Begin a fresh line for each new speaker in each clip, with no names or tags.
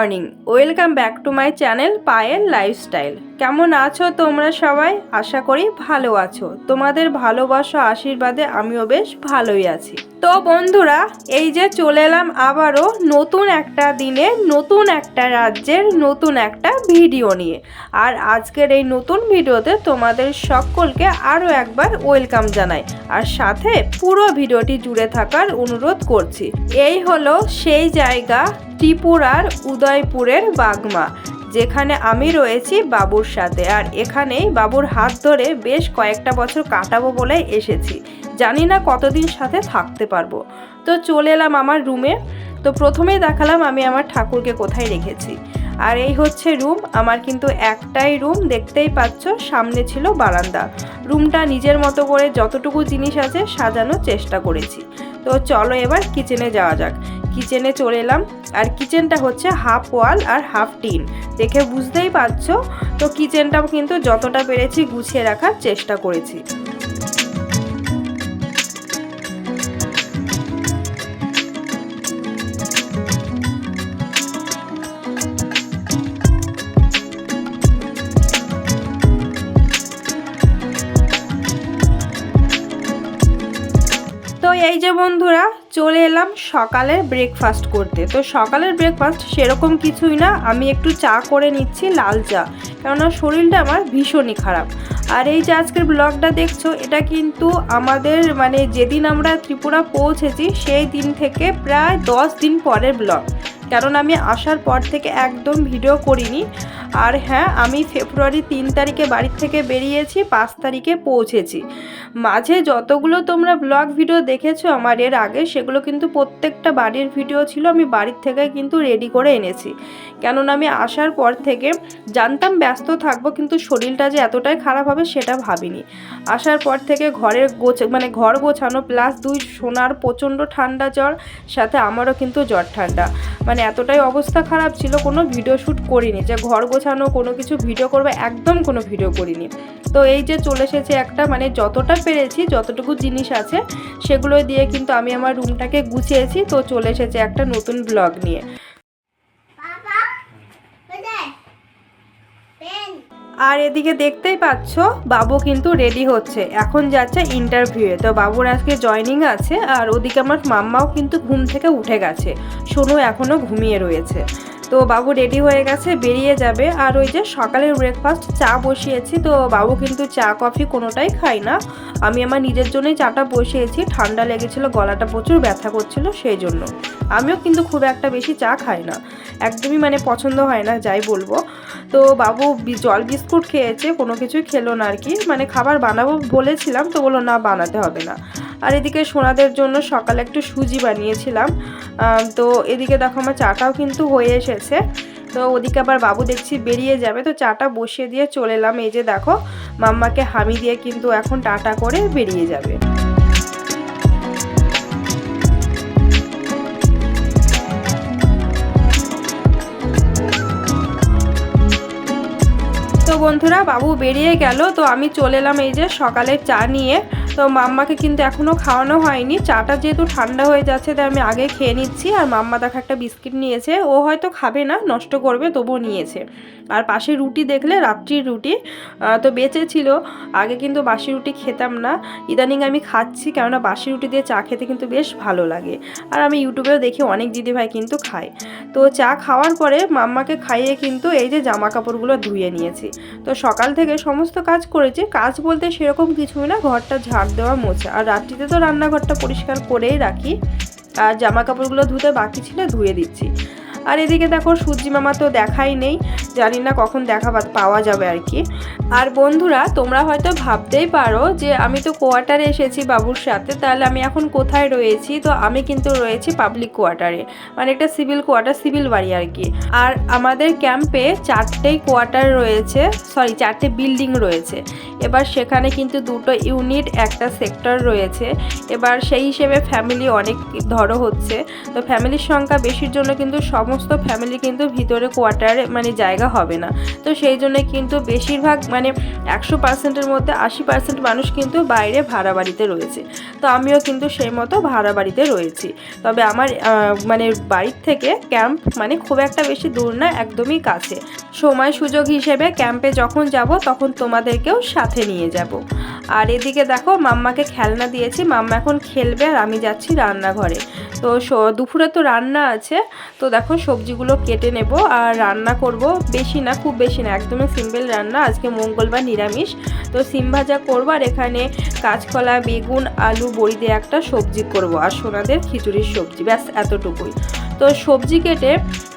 Morning welcome back to my channel Payel lifestyle কেমন আছো তোমরা সবাই? আশা করি ভালো আছো। তোমাদের ভালোবাসা, আশীর্বাদে আমিও বেশ ভালোই আছি। তো বন্ধুরা, এই যে চলে এলাম আবারও নতুন একটা দিনে, নতুন একটা রাজ্যের নতুন একটা ভিডিও নিয়ে। আর আজকের এই নতুন ভিডিওতে তোমাদের সকলকে আরও একবার ওয়েলকাম জানাই। আর সাথে পুরো ভিডিওটি জুড়ে থাকার অনুরোধ করছি। এই হলো সেই জায়গা ত্রিপুরার উদয়পুরের বাগমা। যেখানে আমি রয়েছি বাবুর সাথে। আর এখানেই বাবুর হাত ধরে বেশ কয়েকটা বছর কাটাবো বলে এসেছি। জানি না কতদিন সাথে থাকতে পারব। তো চলে এলাম আমার রুমে। তো প্রথমেই দেখালাম আমি আমার ঠাকুরকে কোথায় রেখেছি। আর এই হচ্ছে রুম। আমার কিন্তু একটাই রুম। দেখতেই পাচ্ছ, সামনে ছিল বারান্দা। রুমটা নিজের মতো করে যতটুকু জিনিস আছে সাজানোর চেষ্টা করেছি। তো চলো এবার কিচেনে যাওয়া যাক। কিচেনে চলে এলাম। আর কিচেনটা হচ্ছে হাফ ওয়াল আর হাফ টিন। দেখে বুঝতেই পারছ? তো কিচেনটাও কিন্তু যতটা পেরেছি গুছিয়ে রাখার চেষ্টা করেছি। বন্ধুরা, চলে এলাম সকালের ব্রেকফাস্ট করতে। তো সকালের ব্রেকফাস্ট সেরকম কিছুই না, আমি একটু চা করে নিচ্ছি, লাল চা। কেননা শরীরটা আমার ভীষণই খারাপ। আর এই যে আজকের ব্লগটা দেখছ, এটা কিন্তু আমাদের মানে যেদিন আমরা ত্রিপুরা পৌঁছেছি, সেই দিন থেকে প্রায় দশ দিন পরের ব্লগ কারণ আমি আসার পর থেকে একদম ভিডিও করিনি। আর হ্যাঁ আমি ফেব্রুয়ারি তিন তারিখে বাড়ির থেকে বেরিয়েছি, পাঁচ তারিখে পৌঁছেছি। মাঝে যতগুলো তোমরা ব্লগ ভিডিও দেখেছ আমার এর আগে, সেগুলো কিন্তু প্রত্যেকটা বাড়ির ভিডিও ছিল, আমি বাড়ির থেকে কিন্তু রেডি করে এনেছি। কেননা আমি আসার পর থেকে জানতাম ব্যস্ত থাকব, কিন্তু শরীরটা যে এতটাই খারাপ হবে সেটা ভাবিনি। আসার পর থেকে ঘরের গোছ মানে ঘর গোছানো, প্লাস দুই সোনার প্রচণ্ড ঠান্ডা জ্বর, সাথে আমারও কিন্তু জ্বর ঠান্ডা। মানে এতটাই অবস্থা খারাপ ছিল, কোনো ভিডিও শ্যুট করিনি। যে ঘর গোছানো কোনো কিছু ভিডিও করবে একদম কোনো ভিডিও করিনি। তো এই যে চলে এসেছে একটা মানে যতটা পেরেছি যতটুকু জিনিস আছে সেগুলো দিয়ে কিন্তু আমি আমার রুমটাকে গুছিয়েছি। তো চলে এসেছে একটা নতুন ব্লগ নিয়ে। আর এদিকে দেখতেই পাচ্ছ বাবু কিন্তু রেডি হচ্ছে। এখন যাচ্ছে ইন্টারভিউয়ে তো বাবুর আজকে জয়নিং আছে আর ওদিকে আমার মাম্মাও কিন্তু ঘুম থেকে উঠে গেছে। সোনু এখনও ঘুমিয়ে রয়েছে। তো বাবু রেডি হয়ে গেছে, বেরিয়ে যাবে। আর ওই যে সকালের ব্রেকফাস্ট চা বসিয়েছি। তো বাবু কিন্তু চা কফি কোনোটাই খায় না। আমি আমার নিজের জন্যই চাটা বসিয়েছি। ঠান্ডা লেগেছিল, গলাটা প্রচুর ব্যথা করছিল সেই জন্য। আমিও কিন্তু খুব একটা বেশি চা খাই না। একদমই মানে পছন্দ হয় না, যাই বলব। তো বাবু জল বিস্কুট খেয়েছে, কোনো কিছুই খেলো না আর কি মানে খাবার বানাবো বলেছিলাম, তো বলল না, বানাতে হবে না। আর এদিকে সোনাদের জন্য সকালে একটু সুজি বানিয়েছিলাম। তো এদিকে দেখো আমার চাটাও কিন্তু হয়ে এসেছে। তো ওদিকে আবার বাবু দেখছি বেরিয়ে যাবে, তো চাটা বসিয়ে দিয়ে চলে এলাম। এই যে দেখো, মাম্মাকে হামি দিয়ে কিন্তু এখন টাটা করে বেরিয়ে যাবে। তো বন্ধুরা, বাবু বেরিয়ে গেল, তো আমি চলে এলাম এই যে সকালে চা নিয়ে। তো মাম্মাকে কিন্তু এখনও খাওয়ানো হয়নি। চাটা যেহেতু ঠান্ডা হয়ে যাচ্ছে, তাই আমি আগে খেয়ে নিচ্ছি। আর মাম্মা দেখো একটা বিস্কিট নিয়েছে। ও হয়তো খাবে না, নষ্ট করবে, তবুও নিয়েছে। আর পাশে রুটি দেখলে, রাত্রির রুটি তো বেঁচে ছিল। আগে কিন্তু বাসি রুটি খেতাম না। ইদানিং আমি খাচ্ছি, কেননা বাসি রুটি দিয়ে চা খেতে কিন্তু বেশ ভালো লাগে। আর আমি ইউটিউবেও দেখি, অনেক দিদিভাই কিন্তু খায়। তো চা খাওয়ার পরে মাম্মাকে খাইয়ে কিন্তু এই যে জামা কাপড়গুলো ধুয়ে নিয়েছি। তো সকাল থেকে সমস্ত কাজ করেছি। কাজ বলতে সেরকম কিছুই না, ঘরটা ঝাড় দেওয়া মোছা। আর রাত্রিতে তো রান্নাঘরটা পরিষ্কার করেই রাখি। আর জামা কাপড়গুলো ধুতে বাকি ছিল ধুয়ে দিচ্ছি। আর এদিকে দেখো সূর্যি মামা তো দেখাই নেই, জানি না কখন দেখা পাওয়া যাবে আর কি। আর বন্ধুরা, তোমরা হয়তো ভাবতেই পারো যে আমি তো কোয়ার্টারে এসেছি বাবুর সাথে, তাহলে আমি এখন কোথায় রয়েছি? তো আমি কিন্তু রয়েছি পাবলিক কোয়ার্টারে মানে একটা সিভিল কোয়ার্টার সিভিল বাড়ি আর কি। আর আমাদের ক্যাম্পে চারটেই কোয়ার্টার রয়েছে সরি চারটে বিল্ডিং রয়েছে। এবার সেখানে কিন্তু দুটো ইউনিট একটা সেক্টর রয়েছে। এবার সেই হিসেবে ফ্যামিলি অনেক ধরো হচ্ছে। তো ফ্যামিলির সংখ্যা বেশির জন্য কিন্তু সমস্ত ফ্যামিলি কিন্তু ভিতরে কোয়ার্টারে মানে জায়গা হবে না। তো সেই জন্য কিন্তু বেশিরভাগ মানে একশো পার্সেন্টের মধ্যে আশি পার্সেন্ট মানুষ কিন্তু বাইরে ভাড়া বাড়িতে রয়েছে। তো আমিও কিন্তু সেই মতো ভাড়া বাড়িতে রয়েছি। তবে আমার মানে বাড়ির থেকে ক্যাম্প মানে খুব একটা বেশি দূর না, একদমই কাছে। সময় সুযোগ হিসেবে ক্যাম্পে যখন যাব, তখন তোমাদেরকেও সাথে নিয়ে যাব। আর এদিকে দেখো মাম্মাকে খেলনা দিয়েছি, মাম্মা এখন খেলবে আর আমি যাচ্ছি রান্নাঘরে। তো দুপুরে তো রান্না আছে। তো দেখো সবজিগুলো কেটে নেব আর রান্না করব। বেশি না, খুব বেশি না, একদমই সিম্পল রান্না। আজকে মঙ্গলবার নিরামিষ। তো সিম ভাজা করব আর এখানে কাঁচকলা, বেগুন, আলু, বড়ি দিয়ে একটা সবজি করব আর সোনাদের খিচুড়ির সবজি। ব্যাস, এতটুকুই। তো সবজি কেটে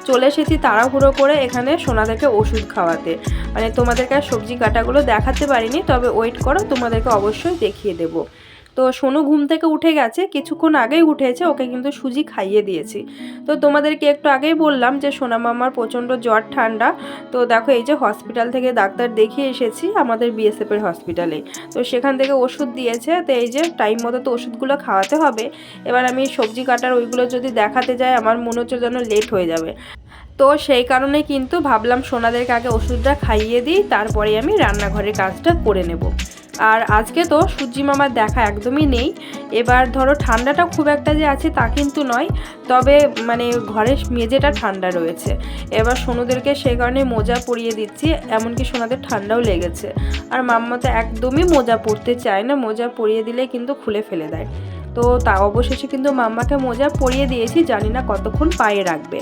চলে এসেছি তাড়াহুড়ো করে এখানে সোনাদেরকে ওষুধ খাওয়াতে। মানে তোমাদেরকে সবজি কাটাগুলো দেখাতে পারিনি, তবে ওয়েট করো, তোমাদেরকে অবশ্যই দেখিয়ে দেবো। তো সোনু ঘুম থেকে উঠে গেছে, কিছুক্ষণ আগেই উঠেছে, ওকে কিন্তু সুজি খাইয়ে দিয়েছি। তো তোমাদেরকে একটু আগেই বললাম যে সোনা মামার প্রচণ্ড জ্বর, ঠান্ডা। তো দেখো এই যে হসপিটাল থেকে ডাক্তার দেখিয়ে এসেছি, আমাদের বিএসএফের হসপিটালে। তো সেখান থেকে ওষুধ দিয়েছে, তো এই যে টাইম মতো তো ওষুধগুলো খাওয়াতে হবে। এবার আমি সবজি কাটার ওইগুলো যদি দেখাতে যাই, আমার মনে হচ্ছে যেন লেট হয়ে যাবে। তো সেই কারণে কিন্তু ভাবলাম সোনাদেরকে আগে ওষুধটা খাইয়ে দিই তারপরে আমি রান্নাঘরের কাজটা করে নেব। আর আজকে তো সূর্যি মামার দেখা একদমই নেই। এবার ধরো ঠান্ডাটা খুব একটা যে আছে তা কিন্তু নয়, তবে মানে ঘরের মেঝেটা ঠান্ডা রয়েছে। এবার সোনুদেরকে সে কারণে মোজা পরিয়ে দিচ্ছি, এমনকি সোনাদের ঠান্ডাও লেগেছে। আর মাম্মা তো একদমই মোজা পরতে চায় না, মোজা পরিয়ে দিলে কিন্তু খুলে ফেলে দেয়। তো তা অবশেষে কিন্তু মাম্মাকে মোজা পরিয়ে দিয়েছি, জানি না কতক্ষণ পায়ে রাখবে।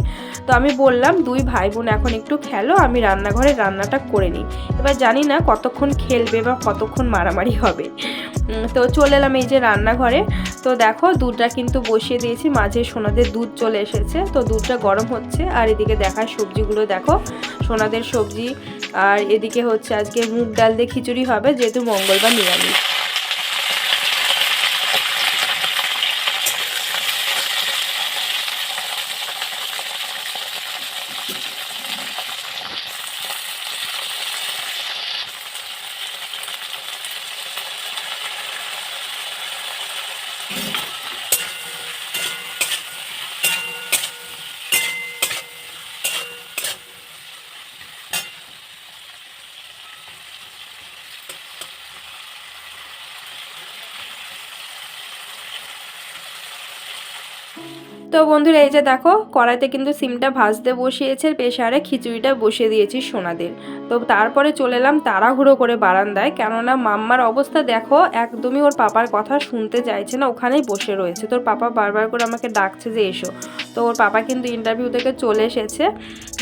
তো আমি বললাম, দুই ভাই বোন এখন একটু খেলো, আমি রান্নাঘরে রান্নাটা করে নিই। এবার জানি না কতক্ষণ খেলবে বা কতক্ষণ মারামারি হবে। তো চলে এলাম এই যে রান্নাঘরে। তো দেখো, দুধটা কিন্তু বসিয়ে দিয়েছি, মাঝে সোনাদের দুধ চলে এসেছে। তো দুধটা গরম হচ্ছে, আর এদিকে দেখার সবজিগুলো, দেখো। সোনাদের সবজি, আর এদিকে হচ্ছে আজকে মুগ ডাল দিয়ে খিচুড়ি হবে, যেহেতু মঙ্গলবার নিরামিষ। তো বন্ধুরা, এই যে দেখো, কড়াইতে কিন্তু সিমটা ভাজতে বসিয়েছে প্রেশারে খিচুড়িটা বসিয়ে দিয়েছি সোনাদের। তো তারপরে চলে এলাম তাড়াহুড়ো করে বারান্দায়। কেননা মাম্মার অবস্থা দেখো, একদমই ওর পাপার কথা শুনতে চাইছে না, ওখানেই বসে রয়েছে। তোর পাপা বারবার করে আমাকে ডাকছে যে এসো। তো ওর পাপা কিন্তু ইন্টারভিউ থেকে চলে এসেছে,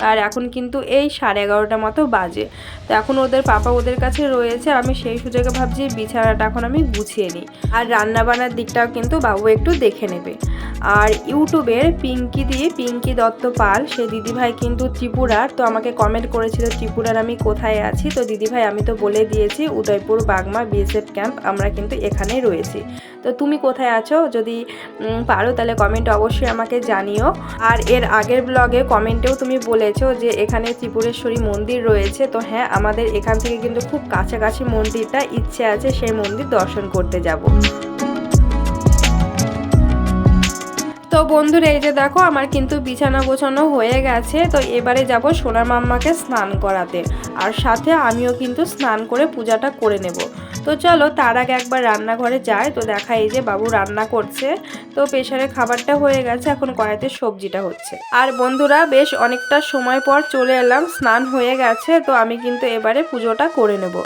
আর এখন কিন্তু এই সাড়ে এগারোটা মতো বাজে। তো এখন ওদের পাপা ওদের কাছে রয়েছে আর আমি সেই সুযোগে ভাবছি বিছানাটা এখন আমি গুছিয়ে নিই। আর রান্না বান্নার দিকটাও কিন্তু বাবু একটু দেখে নেবে। আর ইউটিউবের পিঙ্কি দিয়ে পিঙ্কি দত্ত পাল, সে দিদিভাই কিন্তু ত্রিপুরার, তো আমাকে কমেন্ট করেছিল ত্রিপুরার আমি কোথায় আছি? তো দিদিভাই, আমি তো বলে দিয়েছি, উদয়পুর বাগমা বিএসএফ ক্যাম্প আমরা কিন্তু এখানেই রয়েছি। তো তুমি কোথায় আছো? যদি পারো তাহলে কমেন্ট অবশ্যই আমাকে জানিও। আর এর আগের ব্লগে কমেন্টেও তুমি বলেছ যে এখানে ত্রিপুরেশ্বরী মন্দির রয়েছে। তো হ্যাঁ আমাদের এখান থেকে কিন্তু খুব কাছাকাছি মন্দিরটা ইচ্ছে আছে সেই মন্দির দর্শন করতে যাব। বন্ধুরা, এই যে দেখো, আমার কিন্তু বিছানা গোছানো হয়ে গেছে। তো এবারে যাব সোনার মাম্মাকে স্নান করাতে। আর সাথে আমিও কিন্তু স্নান করে পূজাটা করে নেব। তো চলো, তার আগে একবার রান্নাঘরে যাই। তো দেখা, এই যে বাবু রান্না করছে। তো প্রেশারে খাবারটা হয়ে গেছে, এখন কড়াইতে সবজিটা হচ্ছে। আর বন্ধুরা, বেশ অনেকটা সময় পর চলে এলাম, স্নান হয়ে গেছে। তো আমি কিন্তু এবারে পুজোটা করে নেব।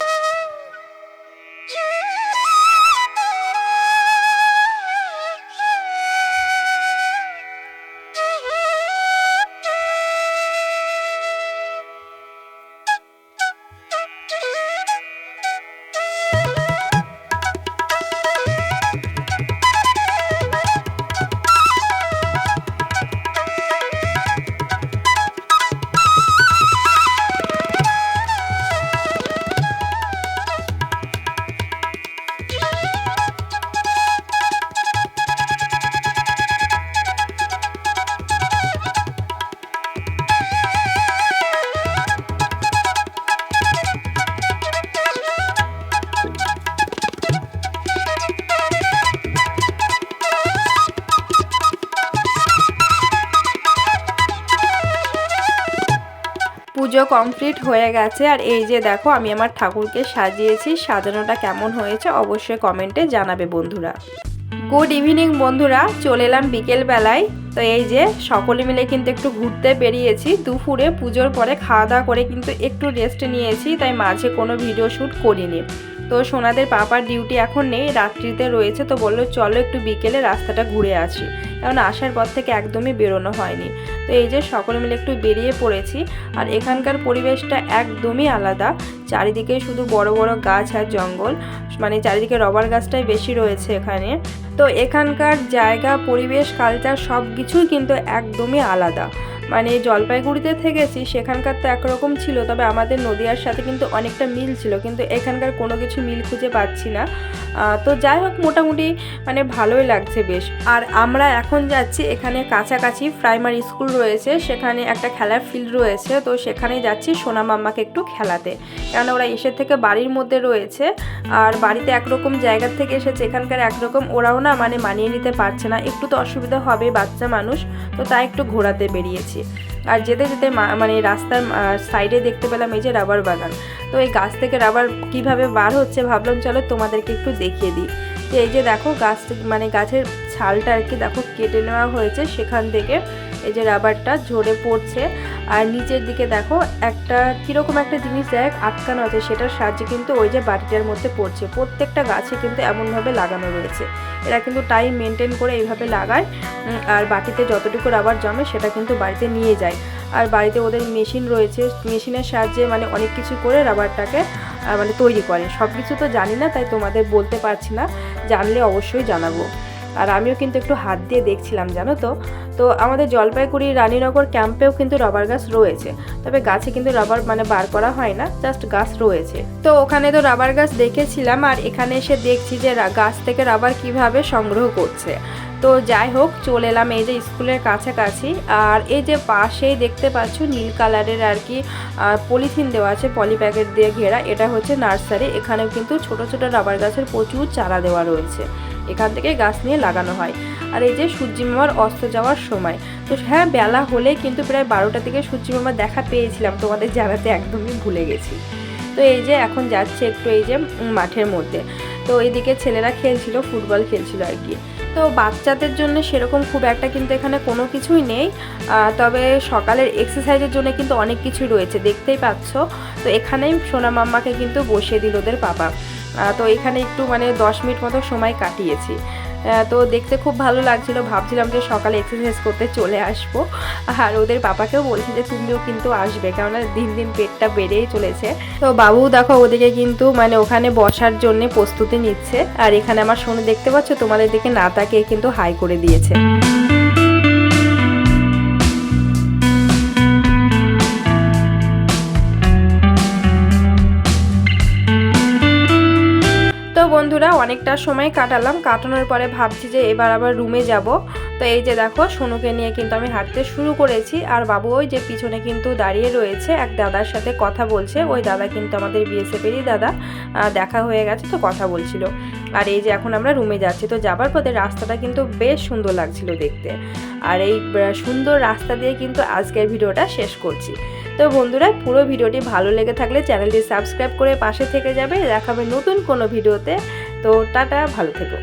পুজো কমপ্লিট হয়ে গেছে। আর এই যে দেখো, আমি আমার ঠাকুরকে সাজিয়েছি। সাজানোটা কেমন হয়েছে অবশ্যই কমেন্টে জানাবে বন্ধুরা। গুড ইভিনিং বন্ধুরা, চলে এলাম বিকেলবেলায়। তো এই যে সকলে মিলে কিন্তু একটু ঘুরতে বেরিয়েছি। দুপুরে পুজোর পরে খাওয়া দাওয়া করে কিন্তু একটু রেস্ট নিয়েছি, তাই মাঝে কোনো ভিডিও শ্যুট করিনি। তো সোনাদের পাপার ডিউটি এখন নেই, রাত্রিতে রয়েছে তো বলল, চলো একটু বিকেলে রাস্তাটা ঘুরে আসি। কারণ আসার পর থেকে একদমই বেরোনো হয়নি। তো এই যে সকলে মিলে একটু বেরিয়ে পড়েছি, আর এখানকার পরিবেশটা একদমই আলাদা। চারিদিকে শুধু বড় বড় গাছ আর জঙ্গল মানে চারিদিকে রবার গাছটাই বেশি রয়েছে এখানে। তো এখানকার জায়গা, পরিবেশ কালচার সব কিছুই কিন্তু একদমই আলাদা। মানে জলপাইগুড়িতে থেকেছি, সেখানকার তো একরকম ছিল, তবে আমাদের নদিয়ার সাথে কিন্তু অনেকটা মিল ছিল, কিন্তু এখানকার কোনো কিছু মিল খুঁজে পাচ্ছি না। তো যাই হোক, মোটামুটি মানে ভালোই লাগছে বেশ। আর আমরা এখন যাচ্ছি এখানে কাছাকাছি প্রাইমারি স্কুল রয়েছে, সেখানে একটা খেলার ফিল্ড রয়েছে, তো সেখানেই যাচ্ছি সোনা মাম্মাকে একটু খেলাতে। কেন ওরা এসে থেকে বাড়ির মধ্যে রয়েছে, আর বাড়িতে একরকম জায়গার থেকে এসেছে, এখানকার একরকম ওরাও না মানে মানিয়ে নিতে পারছে না। একটু তো অসুবিধা হবে বাচ্চা মানুষ, তো তাই একটু ঘোরাতে বেরিয়েছি। আর যেতে যেতে মানে রাস্তার সাইডে দেখতে পেলাম এই যে রাবার বাগান। তো এই গাছ থেকে রাবার কীভাবে বার হচ্ছে ভাবলাম চলো তোমাদেরকে একটু দেখিয়ে দিই। তো এই যে দেখো গাছ মানে গাছের ছালটা আর কি দেখো কেটে নেওয়া হয়েছে সেখান থেকে। এই যে রাবারটা ঝরে পড়ছে। আর নিচের দিকে দেখো, একটা কীরকম একটা জিনিস দেখ, আটকানো আছে, সেটার সাহায্যে কিন্তু ওই যে বাটিটার মধ্যে পড়ছে। প্রত্যেকটা গাছে কিন্তু এমনভাবে লাগানো রয়েছে। এরা কিন্তু টাইম মেনটেন করে এইভাবে লাগায় আর বাটিতে যতটুকু রাবার জমে সেটা কিন্তু বাড়িতে নিয়ে যায়। আর বাড়িতে ওদের মেশিন রয়েছে, মেশিনের সাহায্যে মানে অনেক কিছু করে রাবারটাকে মানে তৈরি করে। সব কিছু তো জানি না, তাই তোমাদের বলতে পারছি না। জানলে অবশ্যই জানাব। আর আমিও কিন্তু একটু হাত দিয়ে দেখছিলাম, জানো তো? তো আমাদের জলপাইগুড়ি রানীনগর ক্যাম্পেও কিন্তু রাবার গাছ রয়েছে। তবে গাছে কিন্তু রাবার মানে বার করা হয় না জাস্ট গাছ রয়েছে। তো ওখানে তো রাবার গাছ দেখেছিলাম আর এখানে এসে দেখছি যে গাছ থেকে রাবার কীভাবে সংগ্রহ করছে। তো যাই হোক, চলে এলাম এই যে স্কুলের কাছাকাছি আর এই যে পাশেই দেখতে পাচ্ছ নীল কালারের আর কি পলিথিন দেওয়া আছে পলি প্যাকেট দিয়ে ঘেরা। এটা হচ্ছে নার্সারি, এখানেও কিন্তু ছোট ছোট রাবার গাছের প্রচুর চারা দেওয়া রয়েছে। এখান থেকে গাছ নিয়ে লাগানো হয়। আর এই যে সূর্যি মামার অস্ত যাওয়ার সময়, তো হ্যাঁ বেলা হলে কিন্তু প্রায় বারোটা থেকে সূর্যি মামা দেখা পেয়েছিলাম, তোমাদের জানাতে একদমই ভুলে গেছি। তো এই যে এখন যাচ্ছে একটু এই যে মাঠের মধ্যে। তো এইদিকে ছেলেরা খেলছিল, ফুটবল খেলছিল আর কি। তো বাচ্চাদের জন্য সেরকম খুব একটা কিন্তু এখানে কোনো কিছুই নেই। তবে সকালের এক্সারসাইজের জন্য কিন্তু অনেক কিছুই রয়েছে, দেখতেই পাচ্ছ। তো এখানেই সোনা মাম্মাকে কিন্তু বসিয়ে দিল ওদের পাপা তো এখানে একটু মানে দশ মিনিট মতো সময় কাটিয়েছি। তো দেখতে খুব ভালো লাগছিল। ভাবছিলাম যে সকালে এক্সারসাইজ করতে চলে আসব। আর ওদের পাপাকেও বলছি যে তুমিও কিন্তু আসবে, কেননা দিন দিন পেটটা বেড়েই চলেছে। তো বাবু দেখো, ওদিকে কিন্তু মানে ওখানে বসার জন্য প্রস্তুতি নিচ্ছে। আর এখানে আমার সোনু, দেখতে পাচ্ছ? তোমাদের দিকে না তাকিয়ে কিন্তু হাই করে দিয়েছে। বন্ধুরা, অনেকটা সময় কাটালাম। কাটানোর পরে ভাবছি যে এবার আবার রুমে যাব। তো এই যে দেখো, সোনুকে নিয়ে কিন্তু আমি হাঁটতে শুরু করেছি। আর বাবু ওই যে পিছনে কিন্তু দাঁড়িয়ে রয়েছে, এক দাদার সাথে কথা বলছে। ওই দাদা কিন্তু আমাদের বিএসএফেরই দাদা। দেখা হয়ে গেছে তো কথা বলছিল। আর এই যে এখন আমরা রুমে যাচ্ছি। তো যাবার পথে রাস্তাটা কিন্তু বেশ সুন্দর লাগছিল দেখতে। আর এই সুন্দর রাস্তা দিয়ে কিন্তু আজকের ভিডিওটা শেষ করছি। তো বন্ধুরা, পুরো ভিডিওটি ভালো লেগে থাকলে চ্যানেলটি সাবস্ক্রাইব করে পাশে থেকে যাবে। দেখাবে নতুন কোনো ভিডিওতে। তো টাটা, ভালো থেকো।